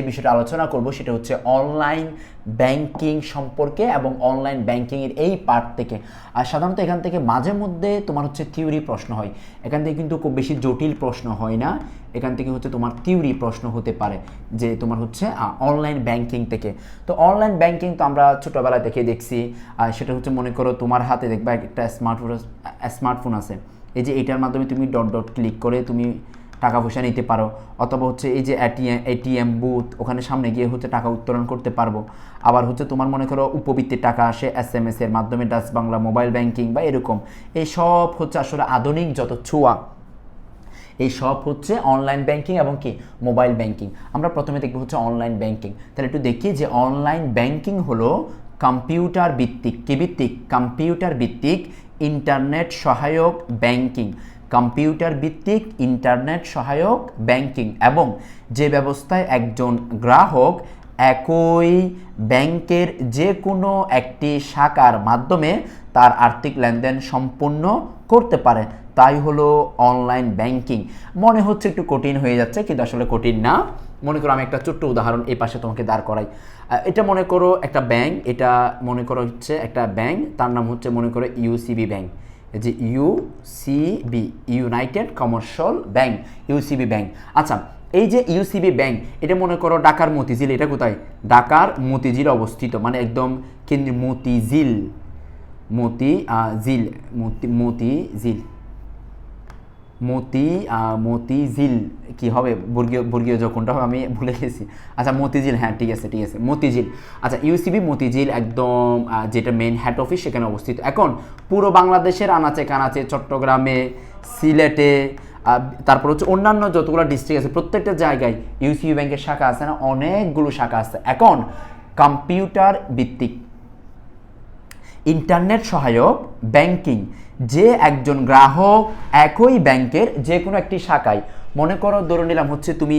যে বিষয়টা আলোচনা করব, সেটা হচ্ছে অনলাইন ব্যাংকিং সম্পর্কে এবং অনলাইন ব্যাংকিংয়ের এই পার্ট থেকে। আর সাধারণত এখান থেকে মাঝে মধ্যে তোমার হচ্ছে থিওরি প্রশ্ন হয়। এখান থেকে কিন্তু খুব বেশি জটিল প্রশ্ন হয় না। এখান থেকে হচ্ছে তোমার থিওরি প্রশ্ন হতে পারে যে তোমার হচ্ছে অনলাইন ব্যাংকিং থেকে। তো অনলাইন ব্যাংকিং তো আমরা ছোটোবেলা থেকে দেখছি। আর সেটা হচ্ছে মনে করো তোমার হাতে দেখবা একটা স্মার্টফোন স্মার্টফোন আছে। এই যে এটার মাধ্যমে তুমি ডট ডট ক্লিক করে তুমি টাকা পয়সা নিতে পারো, অথবা হচ্ছে এই যে এটিএম এটিএম বুথ ওখানে সামনে গিয়ে হচ্ছে টাকা উত্তোলন করতে পারব। আবার হচ্ছে তোমার মনে করো উপবৃত্তির টাকা আসে এস এম এস এর মাধ্যমে ডাচ বাংলা মোবাইল ব্যাংকিং বা এরকম। এই সব হচ্ছে আসলে আধুনিক যত ছোঁয়া, এই সব হচ্ছে অনলাইন ব্যাংকিং এবং কি? মোবাইল ব্যাংকিং আমরা প্রথমে দেখব হচ্ছে অনলাইন ব্যাংকিং তাহলে একটু দেখি যে অনলাইন ব্যাংকিং হলো কম্পিউটার ভিত্তিক। কী ভিত্তিক? কম্পিউটার ভিত্তিক ইন্টারনেট সহায়ক ব্যাংকিং কম্পিউটার ভিত্তিক ইন্টারনেট সহায়ক, ব্যাংকিং এবং যে ব্যবস্থায় একজন গ্রাহক একই ব্যাংকের যে কোনো একটি শাখার মাধ্যমে তার আর্থিক লেনদেন সম্পূর্ণ করতে পারে। তাই হলো অনলাইন ব্যাংকিং। মনে হচ্ছে একটু কঠিন হয়ে যাচ্ছে, কিন্তু আসলে কঠিন না। মনে করো আমি একটা ছোট্ট উদাহরণ এই পাশে তোমাকে দাঁড় করাই। এটা মনে করো একটা ব্যাংক, এটা মনে করো হচ্ছে একটা ব্যাংক, তার নাম হচ্ছে মনে করো ইউসিবি ব্যাংক। যে UCB United commercial bank UCB bank আচ্ছা এই যে ইউসিবি ব্যাংক এটা মনে করো ডাকার মতিঝিল এটা কোথায়? ডাকার মতিঝিল অবস্থিত মানে একদম কেন্দ্রীয় মতিঝিল মতি জিল মতি মতিঝিল মতি মতিঝিল, কি হবে? বর্গীয় বর্গীয় কোনটা হবে? আমি ভুলে গেছি। আচ্ছা মতিঝিল হ্যাঁ ঠিক আছে ঠিক আছে, মতিঝিল। আচ্ছা ইউসিবি মতিঝিল একদম যেটা মেন হেড অফিস সেখানে অবস্থিত। এখন, পুরো বাংলাদেশের আনাচে কানাচে চট্টগ্রামে, সিলেটে তারপর হচ্ছে অন্যান্য যতগুলো ডিস্ট্রিক্ট আছে, প্রত্যেকটা জায়গায় ইউসিবি ব্যাংকের শাখা আছে না? অনেকগুলো শাখা আছে। এখন কম্পিউটার ভিত্তিক ইন্টারনেট সহায়ক ব্যাংকিং। যে একজন গ্রাহক একই ব্যাংকের যে কোনো একটি শাখায়। মনে করো, ধরে নিলাম হচ্ছে তুমি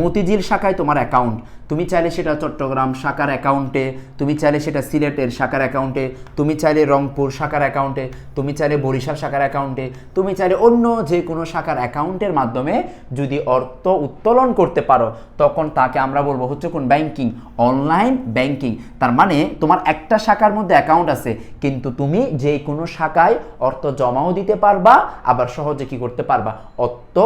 মতিঝিল শাখায় তোমার অ্যাকাউন্ট তুমি চাইলে সেটা চট্টগ্রাম শাখার অ্যাকাউন্টে তুমি চাইলে সেটা সিলেটের শাখার অ্যাকাউন্টে তুমি চাইলে রংপুর শাখার অ্যাকাউন্টে তুমি চাইলে বরিশাল শাখার অ্যাকাউন্টে তুমি চাইলে অন্য যে কোনো শাখার অ্যাকাউন্টের মাধ্যমে যদি অর্থ উত্তোলন করতে পারো, তখন তাকে আমরা বলব হচ্ছে কোন? ব্যাংকিং অনলাইন ব্যাংকিং তার মানে তোমার একটা শাখার মধ্যে অ্যাকাউন্ট আছে, কিন্তু তুমি যে কোনো শাখায় অর্থ জমাও দিতে পারবা, আবার সহজে কি করতে পারবা? অর্থ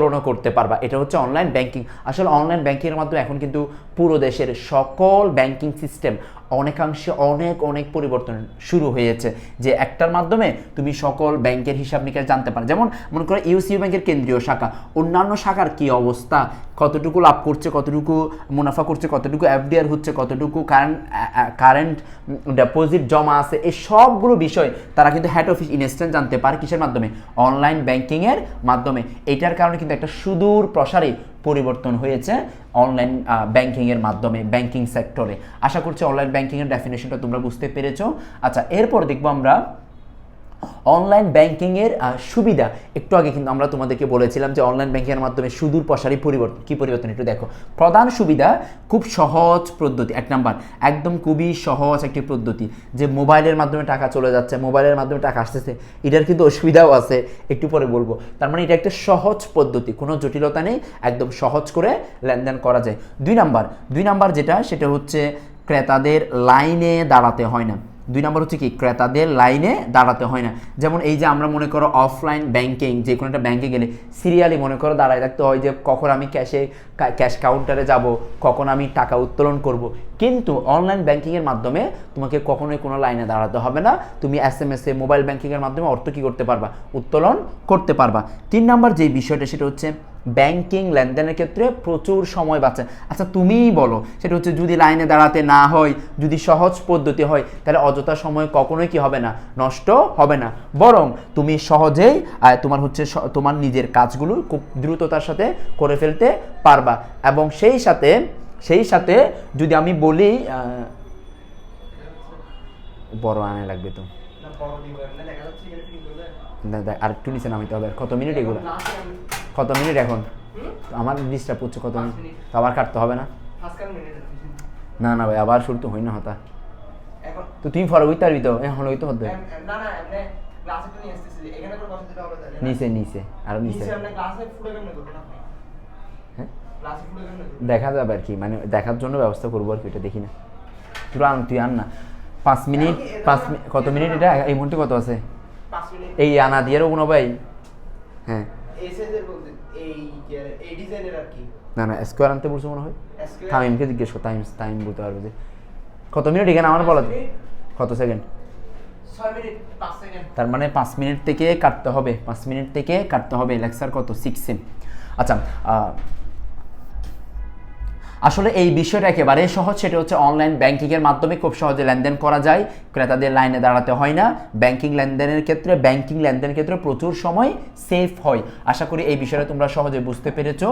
উত্তোলনও করতে পারবা। এটা হচ্ছে অনলাইন ব্যাংকিং আসলে অনলাইন ব্যাংকিংয়ের মাধ্যমে এখন কিন্তু পুরো দেশের সকল ব্যাংকিং সিস্টেম অনেকাংশে অনেক অনেক পরিবর্তন শুরু হয়েছে যে একটার মাধ্যমে তুমি সকল ব্যাংকের হিসাব নিকাশ জানতে পারো। যেমন মনে করো ইউসিও ব্যাংকের কেন্দ্রীয় শাখা, অন্যান্য শাখার কি অবস্থা? কতটুকু লাভ করছে, কতটুকু মুনাফা করছে, কতটুকু এফডিআর হচ্ছে, কতটুকু কারেন্ট কারেন্ট ডিপোজিট জমা আছে? এই সবগুলো বিষয় তারা কিন্তু হেড অফিস ইনস্ট্যান্ট জানতে পারে কিসের মাধ্যমে? অনলাইন ব্যাংকিংয়ের মাধ্যমে। এটার কারণে কিন্তু একটা সুদূর প্রসারে পরিবর্তন হয়েছে অনলাইন ব্যাংকিংয়ের মাধ্যমে ব্যাংকিং সেক্টরে আশা করছি অনলাইন ব্যাংকিংয়ের ডেফিনেশনটা তোমরা বুঝতে পেরেছ। আচ্ছা এরপর দেখব আমরা অনলাইন ব্যাংকিংয়ের সুবিধা। একটু আগে কিন্তু আমরা তোমাদেরকে বলেছিলাম যে অনলাইন ব্যাংকিংয়ের মাধ্যমে সুদূর প্রসারী পরিবর্তন কী পরিবর্তন? একটু দেখো। প্রধান সুবিধা, খুব সহজ পদ্ধতি। এক নাম্বার, একদম খুবই সহজ একটি পদ্ধতি যে মোবাইলের মাধ্যমে টাকা চলে যাচ্ছে, মোবাইলের মাধ্যমে টাকা আসতেছে। এটার কিন্তু অসুবিধাও আছে। একটু পরে বলব। তার মানে এটা একটা সহজ পদ্ধতি। কোনো জটিলতা নেই, একদম সহজ করে লেনদেন করা যায়। দুই নাম্বার দুই নাম্বার যেটা, সেটা হচ্ছে ক্রেতাদের লাইনে দাঁড়াতে হয় না। দুই নম্বর হচ্ছে কি, ক্রেতাদের লাইনে দাঁড়াতে হয় না। যেমন এই যে আমরা মনে করো অফলাইন ব্যাংকিং যে কোনো একটা ব্যাংকে গেলে সিরিয়ালি মনে করো দাঁড়ায় থাকতে হয় যে কখন আমি ক্যাশে ক্যাশ কাউন্টারে যাব, কখন আমি টাকা উত্তোলন করব। কিন্তু অনলাইন ব্যাংকিংয়ের মাধ্যমে তোমাকে কখনোই কোনো লাইনে দাঁড়াতে হবে না। তুমি এস এম এস এ মোবাইল ব্যাংকিংয়ের মাধ্যমে অর্থ কী করতে পারবা? উত্তোলন করতে পারবা। তিন নম্বর যে বিষয়টা, সেটা হচ্ছে ব্যাংকিং লেনদেনের ক্ষেত্রে প্রচুর সময় বাঁচে। আচ্ছা তুমিই বলো সেটা হচ্ছে যদি লাইনে দাঁড়াতে না হয় যদি সহজ পদ্ধতি হয় তাহলে অযথা সময় কখনোই কি হবে না? নষ্ট হবে না। বরং তুমি সহজেই তোমার হচ্ছে তোমার নিজের কাজগুলো খুব দ্রুততার সাথে করে ফেলতে পারবা। এবং সেই সাথে সেই সাথে যদি আমি বলি বড় আনে লাগবে তো। না, দেখ, আর একটু নিচে নামিতে হবে আর কত মিনিট এগুলো? কত মিনিট এখন? আমার ডিস্টার্ব করছে কত মিনিট? তো আবার কাটতে হবে না? না। না ভাই আবার শুরু তো হই না হতা। তো তুমি ফরক হইতে পারবি তো? এখন হইতে হতে। নিচে নিচে আরও নিচে। হ্যাঁ? দেখা যাবে আর কি মানে দেখার জন্য ব্যবস্থা করব আর কি এটা দেখি না। তুই আন তুই আন না। পাঁচ মিনিট পাঁচ কত মিনিট এটা? এই মুহূর্তে কত আছে? এই আনা দিয়ে কোনো ভাই? হ্যাঁ। এই সাইজের বলতে এই এই ডিজাইনের আর কি? না না স্কোয়ার আনতে বলছো মনে হয়? তামিমকে জিজ্ঞেস কর টাইম টাইম বলতে পারবে যে। কত মিনিট এখানে আমার বলা কত সেকেন্ড তার মানে পাঁচ মিনিট থেকে কাটতে হবে পাঁচ মিনিট থেকে কাটতে হবে। লেকচার কত? সিক্স সেম আচ্ছা আসলে এই বিষয়টা একেবারে সহজ, সেটা হচ্ছে অনলাইন ব্যাংকিংয়ের মাধ্যমে খুব সহজে লেনদেন করা যায়। ক্রেতাদের লাইনে দাঁড়াতে হয় না। ব্যাংকিং লেনদেনের ক্ষেত্রে ব্যাংকিং লেনদেনের ক্ষেত্রে প্রচুর সময় সেফ হয়। আশা করি এই বিষয়টা তোমরা সহজে বুঝতে পেরেছ।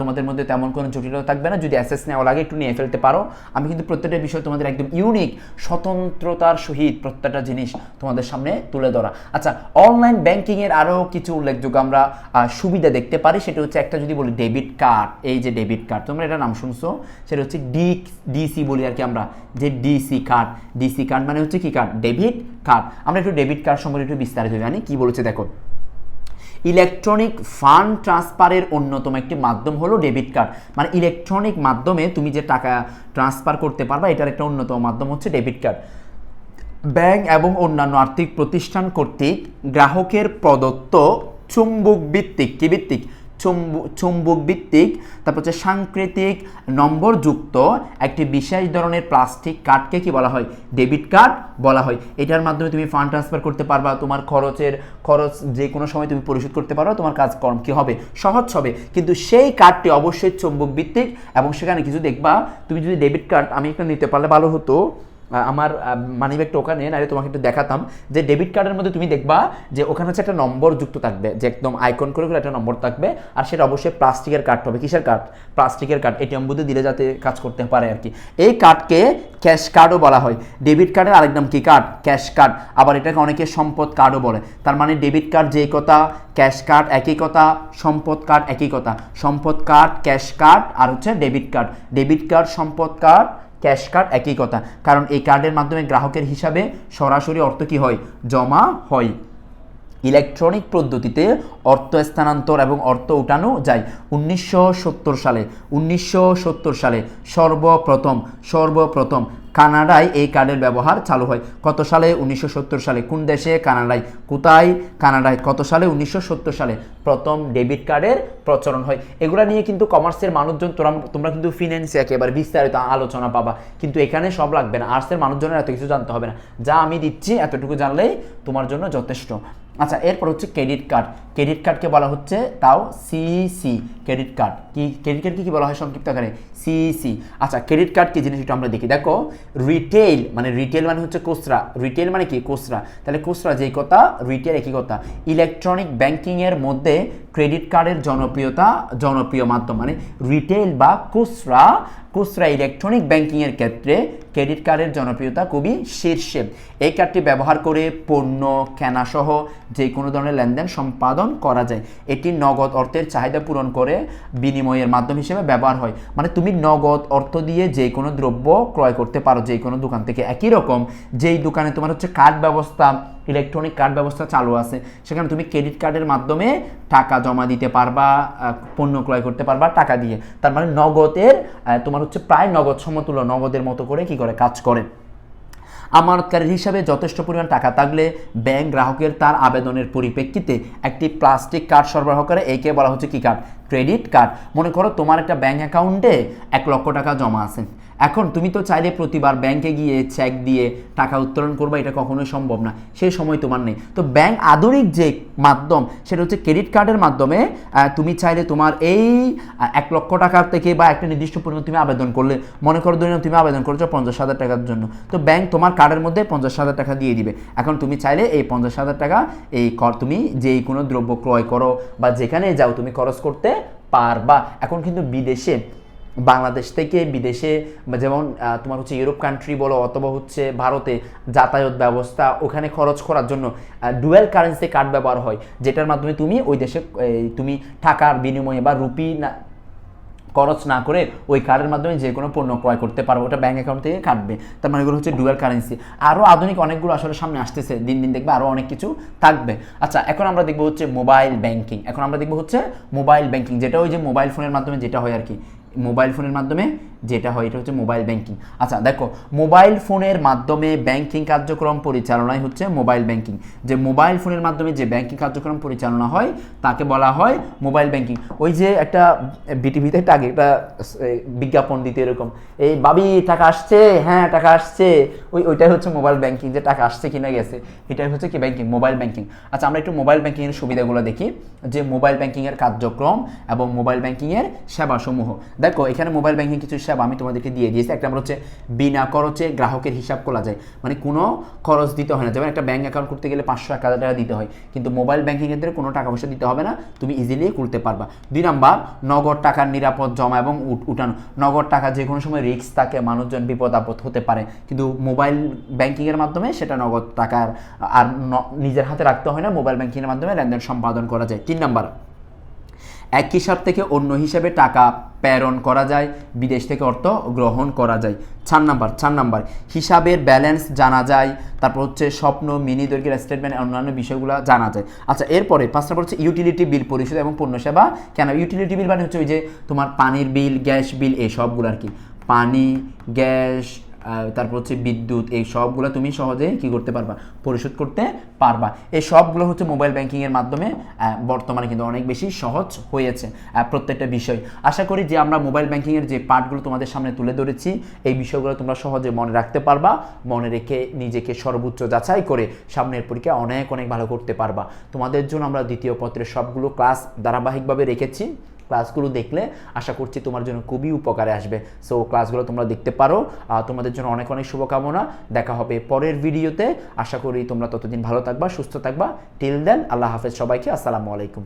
তোমাদের মধ্যে তেমন কোনো জটিলতা থাকবে না। যদি অ্যাসেস নেওয়া লাগে, একটু নিয়ে ফেলতে পারো। আমি কিন্তু প্রত্যেকটা বিষয় তোমাদের একদম ইউনিক স্বতন্ত্রতার সহিত প্রত্যেকটা জিনিস তোমাদের সামনে তুলে ধরা। আচ্ছা অনলাইন ব্যাংকিংয়ের আরও কিছু উল্লেখযোগ্য আমরা সুবিধা দেখতে পারি। সেটা হচ্ছে একটা যদি বলি ডেবিট কার্ড এই যে ডেবিট কার্ড তোমরা এটা নাম শুনছো? সেটা হচ্ছে ডি ডিসি বলি আর কি আমরা, যে ডিসি কার্ড ডিসি কার্ড মানে হচ্ছে কি কার্ড ডেবিট কার্ড আমরা একটু ডেবিট কার্ড সম্পর্কে একটু বিস্তারিত জানি। কি বলেছে দেখো? ইলেকট্রনিক ফান্ড ট্রান্সফারের অন্যতম একটি মাধ্যম হলো ডেবিট কার্ড মানে ইলেকট্রনিক মাধ্যমে তুমি যে টাকা ট্রান্সফার করতে পারবা, এটার একটা অন্যতম মাধ্যম হচ্ছে ডেবিট কার্ড ব্যাংক এবং অন্যান্য আর্থিক প্রতিষ্ঠান কর্তৃক গ্রাহকের প্রদত্ত চুম্বক ভিত্তিক, কি ভিত্তিক? চুম্বক ভিত্তিক, তারপর হচ্ছে সাংকেতিক নম্বরযুক্ত একটি বিশেষ ধরনের প্লাস্টিক কার্ডকে কি বলা হয়? ডেবিট কার্ড বলা হয়। এটার মাধ্যমে তুমি ফান্ড ট্রান্সফার করতে পারবা, তোমার খরচের, খরচ যে কোনো সময় তুমি পরিশোধ করতে পারো তোমার কাজ কর্ম কি হবে? সহজ হবে। কিন্তু সেই কার্ডটি অবশ্যই চুম্বক ভিত্তিক এবং সেখানে কিছু দেখবা, তুমি যদি ডেবিট কার্ড আমি একটা নিতে পারলে ভালো হতো আমার মানি ব্যাগটা ওখানে নাহলে তোমাকে একটু দেখাতাম যে ডেবিট কার্ডের মধ্যে তুমি দেখবা যে ওখানে হচ্ছে একটা নম্বর যুক্ত থাকবে, যে একদম আইকন করে করে একটা নম্বর থাকবে, আর সেটা অবশ্যই প্লাস্টিকের কার্ড হবে কিসের কার্ড প্লাস্টিকের কার্ড এটিএম বুথে দিলে যাতে কাজ করতে পারে আর কি। এই কার্ডকে ক্যাশ কার্ডও বলা হয়। ডেবিট কার্ডের আরেক নাম কি কার্ড ক্যাশ কার্ড আবার এটাকে অনেকে সম্পদ কার্ডও বলে। তার মানে ডেবিট কার্ড যেই কথা ক্যাশ কার্ড একই কথা, সম্পদ কার্ড একই কথা। সম্পদ কার্ড ক্যাশ কার্ড আর হচ্ছে ডেবিট কার্ড ডেবিট কার্ড সম্পদ কার্ড ক্যাশ কার্ড একই কথা। কারণ এই কার্ডের মাধ্যমে গ্রাহকের হিসাবে সরাসরি অর্থ কী হয়? জমা হয়। ইলেকট্রনিক পদ্ধতিতে অর্থ স্থানান্তর এবং অর্থ উঠানো যায়। উনিশশো সত্তর সালে, উনিশশো সত্তর সালে সর্বপ্রথম সর্বপ্রথম কানাডায় এই কার্ডের ব্যবহার চালু হয়। কত সালে? উনিশশো সত্তর সালে। কোন দেশে? কানাডায়। কোথায়? কানাডায়। কত সালে? উনিশশো সত্তর সালে। প্রথম ডেবিট কার্ডের প্রচলন হয়। এগুলা নিয়ে কিন্তু কমার্সের মানুষজন, তোরা, তোমরা কিন্তু ফিনান্সে একেবারে বিস্তারিত আলোচনা পাবা। কিন্তু এখানে সব লাগবে না। আর্টসের মানুষজনের এত কিছু জানতে হবে না। যা আমি দিচ্ছি, এতটুকু জানলেই তোমার জন্য যথেষ্ট। আচ্ছা এরপর হচ্ছে ক্রেডিট কার্ড ক্রেডিট কার্ডকে বলা হচ্ছে তাও সিসি ক্রেডিট কার্ড কি ক্রেডিট কার্ডকে কি বলা হয় সংক্ষিপ্ত আকারে? সিসি আচ্ছা ক্রেডিট কার্ড কি জিনিস? একটু আমরা দেখি। দেখো রিটেল মানে রিটেল মানে হচ্ছে কোসরা রিটেল মানে কি? কোসরা তাহলে কোসরা যেই কথা রিটেল একই কথা। ইলেকট্রনিক ব্যাংকিংয়ের মধ্যে ক্রেডিট কার্ডের জনপ্রিয়তা, জনপ্রিয় মাধ্যম মানে রিটেল বা খুচরা। খুচরা ইলেকট্রনিক ব্যাংকিংয়ের ক্ষেত্রে ক্রেডিট কার্ডের জনপ্রিয়তা খুবই শীর্ষে। এই কার্ডটি ব্যবহার করে পণ্য, কেনাসহ যে কোনো ধরনের লেনদেন সম্পাদন করা যায়। এটি নগদ অর্থের চাহিদা পূরণ করে, বিনিময়ের মাধ্যম হিসেবে ব্যবহার হয়। মানে তুমি নগদ অর্থ দিয়ে যে কোনো দ্রব্য ক্রয় করতে পারো যে কোনো দোকান থেকে। একই রকম যেই দোকানে তোমার হচ্ছে কার্ড ব্যবস্থা ইলেকট্রনিক কার্ড ব্যবস্থা চালু আছে। সেখানে তুমি ক্রেডিট কার্ডের মাধ্যমে টাকা জমা দিতে পারবা পণ্য ক্রয় করতে পারবা টাকা দিয়ে। তার মানে নগদের তোমার হচ্ছে প্রায় নগদ সমতুল্য, নগদের মতো করে কি করে? কাজ করে। আমানতকারীর হিসাবে যথেষ্ট পরিমাণ টাকা থাকলে ব্যাংক গ্রাহকের তার আবেদনের পরিপ্রেক্ষিতে একটি প্লাস্টিক কার্ড সরবরাহ করে। একে বলা হচ্ছে কি কার্ড? Credit card. মনে করো তোমার একটা ব্যাংক অ্যাকাউন্টে এক লক্ষ টাকা জমা আছে। এখন তুমি তো চাইলে প্রতিবার ব্যাংকে গিয়ে চেক দিয়ে টাকা উত্তোলন করবে, এটা কখনোই সম্ভব না। সেই সময় তোমার নেই। তো ব্যাংক আধুনিক যে মাধ্যম, সেটা হচ্ছে ক্রেডিট কার্ডের মাধ্যমে তুমি চাইলে তোমার এই এক লক্ষ টাকার থেকে বা একটা নির্দিষ্ট পরিমাণ তুমি আবেদন করলে, মনে করো ধরে তুমি আবেদন করেছ পঞ্চাশ হাজার টাকার জন্য। তো ব্যাংক তোমার কার্ডের মধ্যে পঞ্চাশ হাজার টাকা দিয়ে দিবে। এখন তুমি চাইলে এই পঞ্চাশ হাজার টাকা এই কর, তুমি যেই কোনো দ্রব্য ক্রয় করো বা যেখানে যাও তুমি খরচ করতে পারবা। এখন কিন্তু বিদেশে বাংলাদেশ থেকে বিদেশে যেমন তোমার হচ্ছে ইউরোপ কান্ট্রি বলো অথবা হচ্ছে ভারতে যাতায়াত ব্যবস্থা, ওখানে খরচ করার জন্য ডুয়েল কারেন্সি কার্ড ব্যবহার হয়, যেটার মাধ্যমে তুমি ওই দেশে তুমি টাকার বিনিময়ে বা রুপি না, খরচ না করে ওই কার্ডের মাধ্যমে যে কোনো পণ্য ক্রয় করতে পারব ওটা ব্যাঙ্ক অ্যাকাউন্ট থেকে কাটবে। তার মানে এগুলো হচ্ছে ডুয়াল কারেন্সি আরও আধুনিক অনেকগুলো আসলে সামনে আসতেছে, দিন দিন দেখবে আরও অনেক কিছু থাকবে। আচ্ছা এখন আমরা দেখব হচ্ছে মোবাইল ব্যাংকিং এখন আমরা দেখব হচ্ছে মোবাইল ব্যাংকিং যেটা ওই যে মোবাইল ফোনের মাধ্যমে যেটা হয় আর কি। মোবাইল ফোনের মাধ্যমে, যেটা হয়, এটা হচ্ছে মোবাইল ব্যাংকিং আচ্ছা দেখো মোবাইল ফোনের মাধ্যমে ব্যাংকিং কার্যক্রম পরিচালনাই হচ্ছে মোবাইল ব্যাংকিং যে মোবাইল ফোনের মাধ্যমে যে ব্যাংকিং কার্যক্রম পরিচালনা হয়, তাকে বলা হয় মোবাইল ব্যাংকিং ওই যে একটা বিটিভিতে আগে একটা বিজ্ঞাপন দিতে এরকম, এই বাবি, টাকা আসছে? হ্যাঁ টাকা আসছে। ওই, ওইটাই হচ্ছে মোবাইল ব্যাংকিং যে টাকা আসছে কিনা গেছে। এটাই হচ্ছে কি ব্যাংকিং মোবাইল ব্যাংকিং আচ্ছা আমরা একটু মোবাইল ব্যাংকিংয়ের সুবিধাগুলো দেখি। যে মোবাইল ব্যাংকিংয়ের কার্যক্রম এবং মোবাইল ব্যাংকিংয়ের সেবাসমূহ। দেখো, এখানে মোবাইল ব্যাংকিং কিছু সেবা আমি তোমাদেরকে দিয়ে দিয়েছি। একটা নম্বর হচ্ছে বিনা খরচে গ্রাহকের হিসাব খোলা যায়। মানে কোনো খরচ দিতে হয় না। যেমন একটা ব্যাঙ্ক অ্যাকাউন্ট করতে গেলে পাঁচশো, এক হাজার টাকা দিতে হয়। কিন্তু মোবাইল ব্যাংকিংয়ের ক্ষেত্রে কোনো টাকা পয়সা দিতে হবে না। তুমি ইজিলি করতে পারবা। দুই নাম্বার, নগদ টাকার নিরাপদ জমা এবং উঠ- উঠানো। নগদ টাকা যে কোনো সময় রিস্ক থাকে, মানুষজন বিপদ আপদ হতে পারে। কিন্তু মোবাইল ব্যাংকিংয়ের মাধ্যমে সেটা নগদ টাকার, আর নিজের হাতে রাখতে হয় না। মোবাইল ব্যাংকিংয়ের মাধ্যমে লেনদেন সম্পাদন করা যায়। তিন নাম্বার এক হিসাব থেকে অন্য হিসাবে টাকা প্রেরণ করা যায়, বিদেশ থেকে অর্থ গ্রহণ করা যায়। চার নাম্বার চার নাম্বার, হিসাবের ব্যালেন্স জানা যায়, তারপর হচ্ছে স্বপ্ন, মিনি দৈর্ঘ্যের স্টেটমেন্ট অন্যান্য বিষয়গুলো জানা যায়। আচ্ছা এরপরে পাঁচ নাম্বার হচ্ছে ইউটিলিটি বিল পরিশোধ এবং পণ্য সেবা কেন? ইউটিলিটি বিল মানে হচ্ছে ওই যে তোমার পানির বিল গ্যাস বিল এই সবগুলো আর কি। পানি গ্যাস তারপর হচ্ছে বিদ্যুৎ, এই সবগুলো তুমি সহজে কি করতে পারবা? পরিশোধ করতে পারবা। এই সবগুলো হচ্ছে মোবাইল ব্যাংকিংয়ের মাধ্যমে বর্তমানে কিন্তু অনেক বেশি সহজ হয়েছে প্রত্যেকটা বিষয়। আশা করি যে আমরা মোবাইল ব্যাংকিংয়ের যে পার্টগুলো তোমাদের সামনে তুলে ধরেছি, এই বিষয়গুলো তোমরা সহজে মনে রাখতে পারবা, মনে রেখে নিজেকে সর্বোচ্চ যাচাই করে সামনের পরীক্ষা অনেক অনেক ভালো করতে পারবা। তোমাদের জন্য আমরা দ্বিতীয় পত্রের সবগুলো ক্লাস ধারাবাহিকভাবে রেখেছি। ক্লাসগুলো দেখলে আশা করছি তোমার জন্য খুবই উপকারে আসবে। সো ক্লাসগুলো তোমরা দেখতে পারো। তোমাদের জন্য অনেক অনেক শুভকামনা। দেখা হবে পরের ভিডিওতে। আশা করি তোমরা ততদিন ভালো থাকবা, সুস্থ থাকবা। টিল দেন আল্লাহ হাফেজ সবাইকে। আসসালামু আলাইকুম।